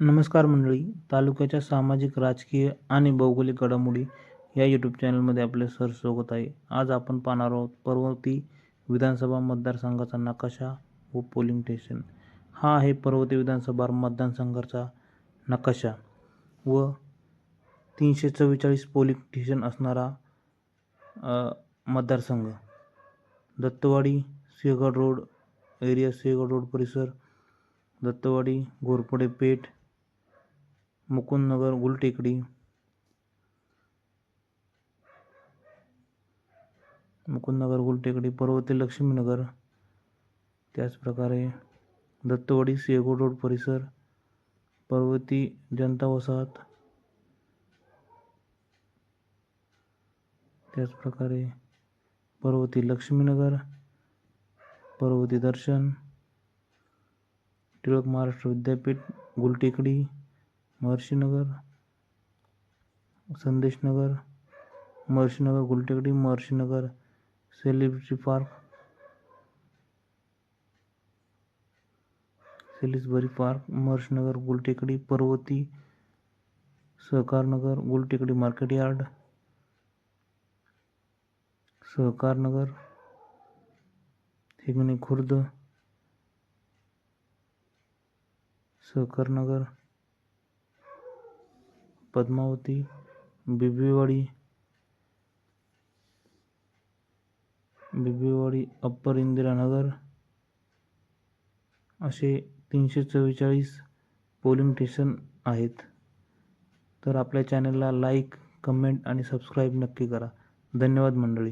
नमस्कार मंडळी तालुक्याच्या सामाजिक राजकीय आणि भौगोलिक घडामोडी या यूट्यूब चॅनलमध्ये आपले सर स्वागत आहे. आज आपण पाहणार आहोत पर्वती विधानसभा मतदारसंघाचा नकाशा व पोलिंग स्टेशन हा आहे पर्वती विधानसभा मतदारसंघाचा नकाशा व तीनशे चव्वेचाळीस पोलिंग स्टेशन असणारा मतदारसंघ. Dattawadi Sinhagad road area Sinhagad road परिसर दत्तवाडी घोरपडे पेठ मुकुंदनगर गुलटेकडी। मुकुंदनगर गुलटेकडी, पर्वती लक्ष्मीनगर त्याचप्रकारे दत्तवाडी, सिंहगड रोड परिसर, पर्वती जनता वसाहत त्याचप्रकारे पर्वती लक्ष्मीनगर, पर्वती दर्शन, टिळक महाराष्ट्र विद्यापीठ Gultekdi Maharshinagar, Sandeshnagar, Maharshinagar, Gultekdi Maharshi Nagar celebrity park Salisbury park, Maharshinagar, Gultekdi, Parvati, Sahakarnagar, Gultekdi market yard, Sahakarnagar, Hingani Khurd, Sahakarnagar Padmavati Bibwewadi Bibwewadi upper Indiranagar असे तीनशे चव्वेचाळीस polling station आहेत. तर आपल्या चॅनलला लाईक कमेंट आणि सबस्क्राईब नक्की करा. धन्यवाद मंडळी.